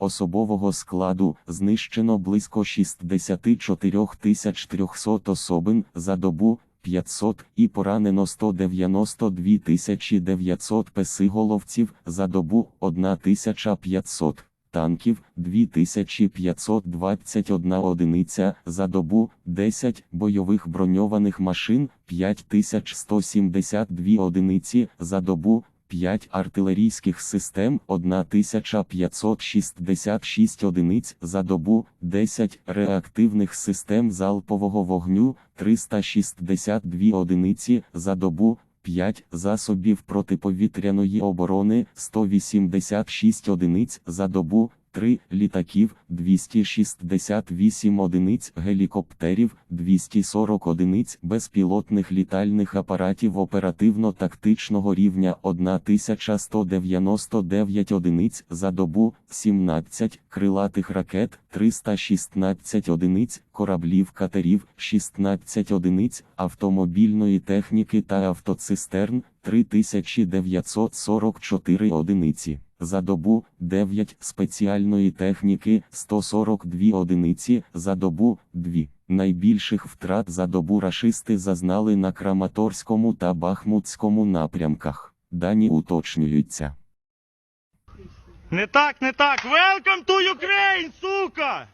Особового складу знищено близько 64 300 особин за добу 500 і поранено 192 900 песиголовців за добу 1500 танків 2521 одиниця за добу, 10 бойових броньованих машин 5172 одиниці за добу, 5 артилерійських систем 1566 одиниць за добу, 10 реактивних систем залпового вогню 362 одиниці за добу, 5 засобів протиповітряної оборони 186 одиниць за добу, 3 літаків 268 одиниць гелікоптерів 240 одиниць безпілотних літальних апаратів оперативно-тактичного рівня 1199 одиниць за добу, 17 крилатих ракет 316 одиниць кораблів катерів 16 одиниць автомобільної техніки та автоцистерн 3944 одиниці. За добу 9 спеціальної техніки 142 одиниці за добу 2. Найбільших втрат за добу рашисти зазнали на Краматорському та Бахмутському напрямках. Дані уточнюються. Не так, не так. Welcome to Ukraine, сука!